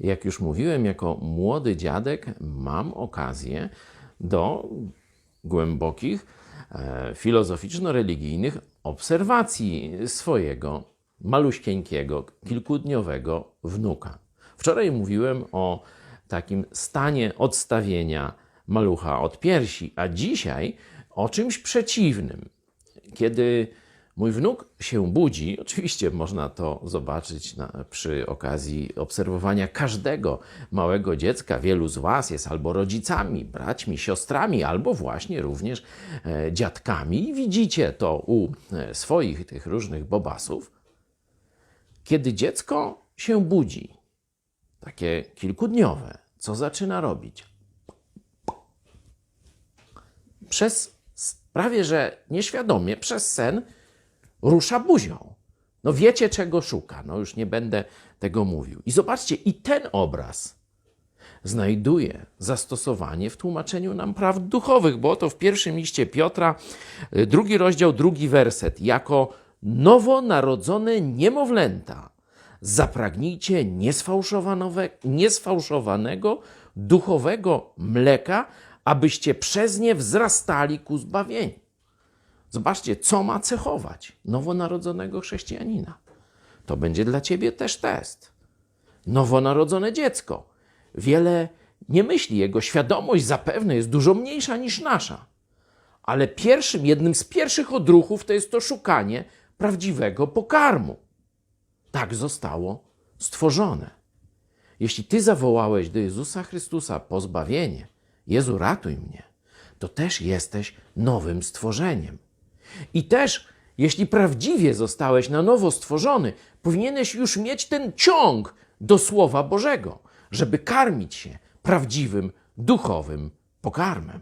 Jak już mówiłem, jako młody dziadek mam okazję do głębokich, e, filozoficzno-religijnych obserwacji swojego maluśkieńkiego, kilkudniowego wnuka. Wczoraj mówiłem o takim stanie odstawienia malucha od piersi, a dzisiaj o czymś przeciwnym. Kiedy mój wnuk się budzi, oczywiście można to zobaczyć na, przy okazji obserwowania każdego małego dziecka. Wielu z Was jest albo rodzicami, braćmi, siostrami, albo właśnie również e, dziadkami. I widzicie to u e, swoich tych różnych bobasów. Kiedy dziecko się budzi, takie kilkudniowe, co zaczyna robić? Przez prawie że nieświadomie, przez sen rusza buzią. No wiecie, czego szuka. No już nie będę tego mówił. I zobaczcie, i ten obraz znajduje zastosowanie w tłumaczeniu nam praw duchowych, bo oto w pierwszym liście Piotra, y, drugi rozdział, drugi werset. Jako nowonarodzone niemowlęta zapragnijcie niesfałszowanego duchowego mleka, abyście przez nie wzrastali ku zbawieniu. Zobaczcie, co ma cechować nowonarodzonego chrześcijanina. To będzie dla ciebie też test. Nowonarodzone dziecko. Wiele nie myśli, jego świadomość zapewne jest dużo mniejsza niż nasza. Ale pierwszym, jednym z pierwszych odruchów to jest to szukanie prawdziwego pokarmu. Tak zostało stworzone. Jeśli ty zawołałeś do Jezusa Chrystusa pozbawienie, Jezu, ratuj mnie, to też jesteś nowym stworzeniem. I też, jeśli prawdziwie zostałeś na nowo stworzony, powinieneś już mieć ten ciąg do Słowa Bożego, żeby karmić się prawdziwym duchowym pokarmem.